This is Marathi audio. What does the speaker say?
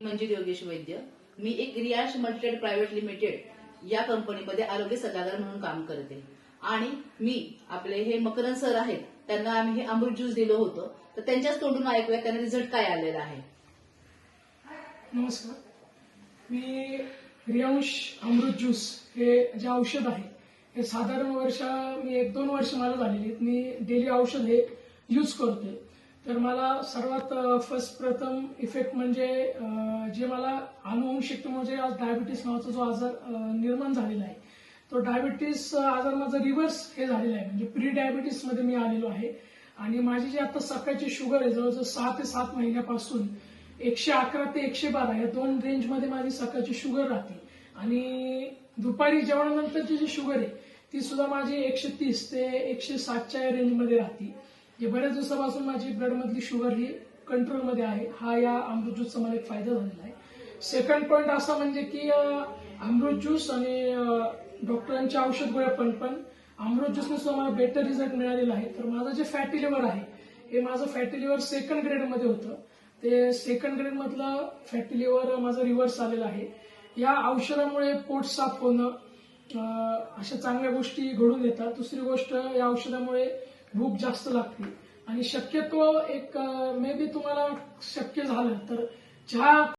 म्हणजे योगेश वैद्य मी एक रियाश मल्टेड प्रायव्हेट लिमिटेड या कंपनीमध्ये आरोग्य सल्लागार म्हणून काम करते. आणि मी आपले हे मकरन सर आहेत त्यांना आम्ही हे अमृत ज्यूस दिलं होतं तर त्यांच्याच तोंडून ऐकूया त्यांना रिझल्ट काय आलेला आहे. नमस्कार. मी रियांश अमृत ज्यूस हे जे औषध आहे हे साधारण वर्ष मी एक दोन वर्ष मला झालेली आहेत. मी डेली औषध हे यूज करतोय तर मला सर्वात फर्स्ट प्रथम इफेक्ट म्हणजे जे मला अनुवंशिक म्हणजे आज डायबिटीस नावाचा जो आजार निर्माण झालेला आहे तो डायबिटीस आजार माझा रिव्हर्स हे झालेला आहे. म्हणजे प्री डायबिटीसमध्ये मी आलेलो आहे. आणि माझी जी आता सकाळची शुगर आहे जवळजवळ सहा ते सात महिन्यापासून एकशे अकरा ते एकशे बारा या दोन रेंजमध्ये माझी सकाळची शुगर राहते. आणि दुपारी जेवणानंतरची जी शुगर आहे ती सुद्धा माझी एकशे तीस ते एकशे सातच्या रेंजमध्ये राहते. जे बऱ्याच दिवसापासून माझी ब्लडमधली शुगर ही कंट्रोलमध्ये आहे. हा या अमृत ज्यूसचा मला एक फायदा झालेला आहे. सेकंड पॉईंट असा म्हणजे की अमृत ज्यूस आणि डॉक्टरांचे डॉक्टरांच्या औषध गोळ्या पण पण अमृत ज्यूसने सुद्धा मला बेटर रिझल्ट मिळालेला आहे. तर माझं जे फॅटी लिव्हर आहे हे माझं फॅटी लिव्हर सेकंड ग्रेडमध्ये होतं. ते सेकंड ग्रेडमधलं फॅटी लिव्हर माझं रिव्हर्स आलेलं आहे. या औषधामुळे पोट साफ होणं अशा चांगल्या गोष्टी घडून येतात. दुसरी गोष्ट या औषधामुळे भूक जास्त लागते. आणि शक्यतो एक uh, मे बी तुम्हाला शक्य झालं तर ज्या